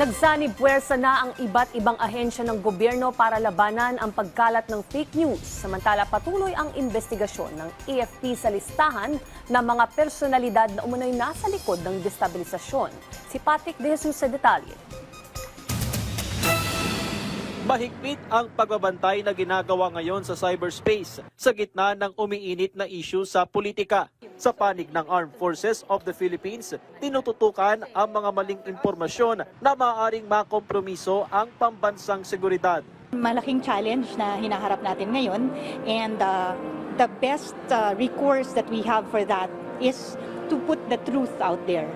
Nagsanib puwersa na ang iba't ibang ahensya ng gobyerno para labanan ang pagkalat ng fake news. Samantala patuloy ang investigasyon ng AFP sa listahan ng mga personalidad na umunoy nasa likod ng destabilisasyon. Si Patrick De Jesus sa detalye. Mahigpit ang pagbabantay na ginagawa ngayon sa cyberspace sa gitna ng umiinit na issue sa politika. Sa panig ng Armed Forces of the Philippines, tinututukan ang mga maling impormasyon na maaaring makompromiso ang pambansang seguridad. Malaking challenge na hinaharap natin ngayon and uh, the best uh, recourse that we have for that is to put the truth out there.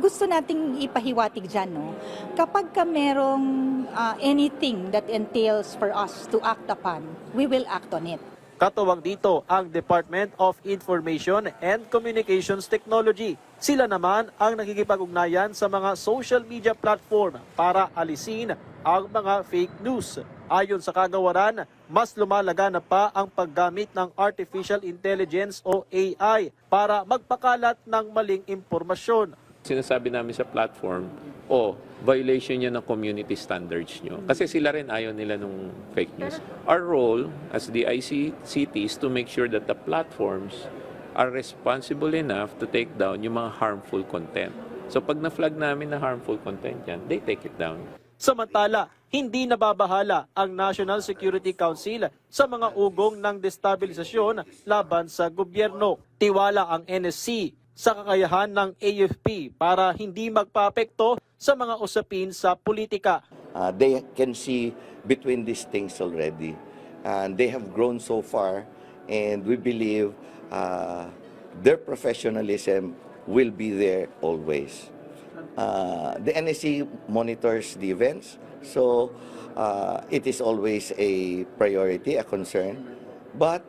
Gusto nating ipahiwatig dyan, no, kapag ka merong uh, anything that entails for us to act upon, we will act on it. Katuwang dito ang Department of Information and Communications Technology. Sila naman ang nakikipag-ugnayan sa mga social media platform para alisin ang mga fake news. Ayon sa kagawaran, mas lumalaga na pa ang paggamit ng Artificial Intelligence o AI para magpakalat ng maling impormasyon. Sinasabi namin sa platform, o violation niya ng community standards nyo. Kasi sila rin ayaw nila nung fake news. Our role as the ICCT is to make sure that the platforms are responsible enough to take down yung mga harmful content. So pag na-flag namin na harmful content yan, they take it down. Samantala, hindi nababahala ang National Security Council sa mga ugong ng destabilisasyon laban sa gobyerno. Tiwala ang NSC sa kakayahan ng AFP para hindi magpapekto sa mga usapin sa politika. Uh, they can see between these things already. And they have grown so far, and we believe uh, their professionalism will be there always. Uh, the NSC monitors the events, so uh, it is always a priority, a concern. But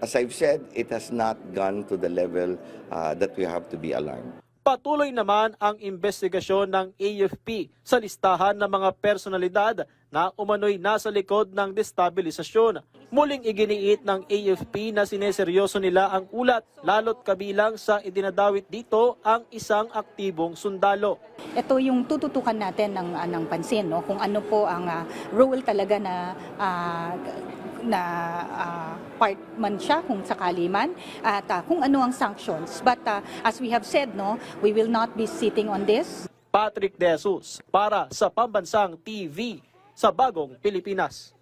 as I've said, it has not gone to the level uh, that we have to be alarmed. Patuloy naman ang investigasyon ng AFP sa listahan ng mga personalidad na umano'y nasa likod ng destabilisasyon. Muling iginiit ng AFP na sineseryoso nila ang ulat, lalo't kabilang sa idinadawit dito ang isang aktibong sundalo. Ito yung tututukan natin ng, ah, ng pansin, no? kung ano po ang ah, role talaga na ah, na ah, part man siya kung sakali man at ah, kung ano ang sanctions. But ah, as we have said, no, we will not be sitting on this. Patrick De Jesus para sa Pambansang TV sa Bagong Pilipinas.